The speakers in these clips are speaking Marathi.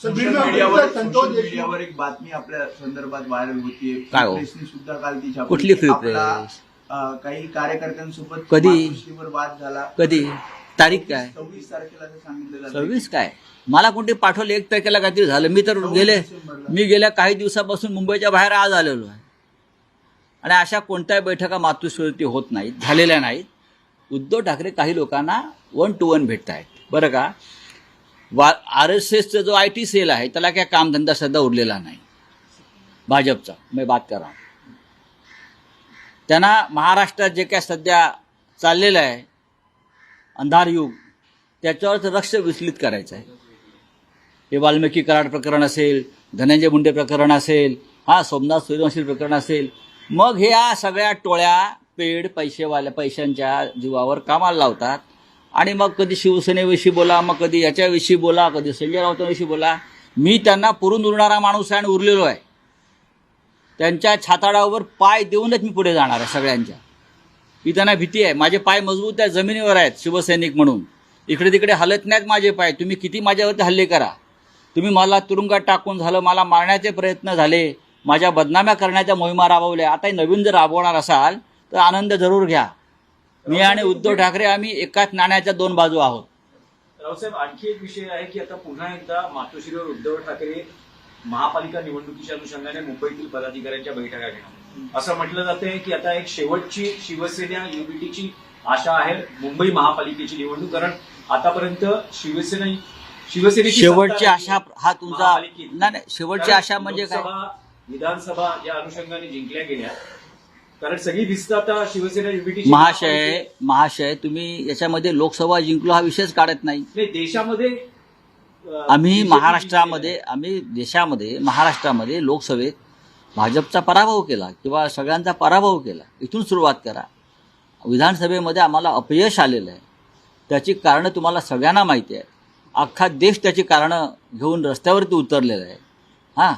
सोशल मीडियावर सोशल एक बातमी आपल्या संदर्भात व्हायरल होतीये काय हो? प्रेसने सुद्धा काल ती छापली. कुठली फ्री आपला, प्रेस? अं, काही कार्यकर्त्यांसोबत कधी? मातोश्रीवर वाद झाला कधी तारीख काय सव्वीस तारखेला असं सांगितलं जातं. सव्वीस काय मला कोणते पाठवलं एक तारखेला काहीतरी झालं मी तर गेले. मी गेल्या काही दिवसापासून मुंबईच्या बाहेर आज आलेलो आहे आणि अशा कोणत्याही बैठका मातृस्वरूपी होत नाहीत झालेल्या नाहीत उद्धव ठाकरे काही लोकांना वन टू वन भेटत आहेत बरं का वा आर एस एसचा जो आय टी सेल आहे त्याला काय कामधंदा सध्या उरलेला नाही. भाजपचा. मी बात करा. त्यांना महाराष्ट्रात जे काय सध्या चाललेलं आहे अंधार युग त्याच्यावर लक्ष विचलित करायचं आहे. हे वाल्मिकी कराड प्रकरण असेल धनंजय मुंडे प्रकरण असेल हा सोमनाथ सूर्यवंशी प्रकरण असेल मग ह्या सगळ्या टोळ्या पेड पैसेवाल्या पैशांच्या जीवावर कामाला लावतात. आणि मग कधी शिवसेनेविषयी बोला मग कधी याच्याविषयी बोला कधी संजय राऊतांविषयी बोला. मी त्यांना पुरून उरणारा माणूस आहे आणि उरलेलो आहे. त्यांच्या छाताडावर पाय देऊनच मी पुढे जाणार आहे सगळ्यांच्या. ही त्यांना भीती आहे. माझे पाय मजबूत आहे जमिनीवर आहेत शिवसैनिक म्हणून. इकडे तिकडे हलत नाहीत माझे पाय. तुम्ही किती माझ्यावरती हल्ले करा. तुम्ही मला तुरुंगात टाकून झालं मला मारण्याचे प्रयत्न झाले माझ्या बदनाम्या करण्याच्या मोहिमा राबवल्या. आता नवीन जर राबवणार असाल तर आनंद जरूर घ्या. मी आणि उद्धव ठाकरे आम्ही एकाच नाण्याच्या दोन बाजू आहोत. रावसाहेब आणखी एक विषय आहे की आता पुन्हा एकदा मातोश्रीवर उद्धव ठाकरे महापालिका निवडणुकीच्या अनुषंगाने मुंबईतील पदाधिकाऱ्यांच्या बैठका घेणार. असं म्हटलं जातंय की आता एक शेवटची शिवसेना युबीटीची आशा आहे मुंबई महापालिकेची निवडणूक कारण आतापर्यंत शिवसेना शिवसेनेची शेवटची आशा हा तुमचा. नाही नाही शेवटची आशा म्हणजे काय? विधानसभा या अनुषंगाने जिंकल्या गेल्या. कारण सगळी दिसतं आता शिवसेना युबीटीची महाशय महाशय तुम्ही याच्यामध्ये लोकसभा जिंकलो हा विषयच काढत नाही. नाही देशामध्ये आम्ही महाराष्ट्रामध्ये आम्ही देशामध्ये महाराष्ट्रामध्ये लोकसभेत भाजपचा पराभव केला किंवा सगळ्यांचा पराभव केला. इथून सुरुवात करा. विधानसभेमध्ये आम्हाला अपयश आलेलं आहे. त्याची कारणं तुम्हाला सगळ्यांना माहिती आहे अख्खा देश त्याची कारणं घेऊन रस्त्यावरती उतरलेला आहे. हां.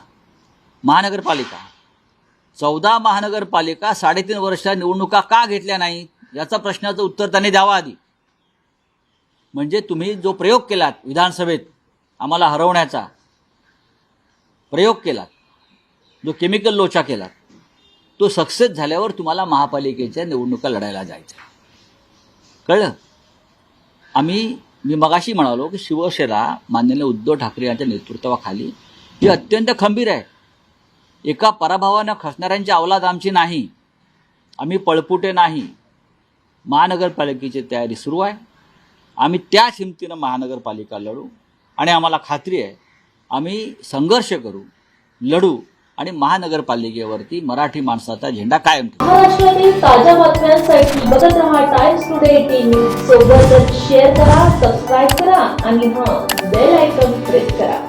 महानगरपालिका. चौदा महानगरपालिका साडेतीन वर्षाच्या निवडणुका का घेतल्या नाही? याचा प्रश्नाचं उत्तर त्यांनी द्यावं आधी. म्हणजे तुम्ही जो प्रयोग केलात विधानसभेत आम्हाला हरवण्याचा प्रयोग केलात जो केमिकल लोचा केलात तो सक्सेस झाल्यावर तुम्हाला महापालिकेच्या निवडणुका लढायला जायचं कळलं? आम्ही मी मगाशी म्हणालो की शिवसेना माननीय उद्धव ठाकरे यांच्या नेतृत्वाखाली ही अत्यंत खंबीर आहे. एका पराभवानं खसणाऱ्यांची अवलाद आमची नाही. आम्ही पळपुटे नाही. महानगरपालिकेची तयारी सुरू आहे. आम्ही त्या हिमतीनं महानगरपालिका लढू आणि आम्हाला खात्री आहे आम्ही संघर्ष करू लढू आणि महानगरपालिकेवरती मराठी माणसाचा झेंडा कायम ठेवू. महाराष्ट्रातील ताज्या बातम्यांसाठी बघत राहा टाइम्स टुडे टीव्ही सोबतच शेअर करा सबस्क्राईब करा आणि हां बेल आयकॉन प्रेस करा.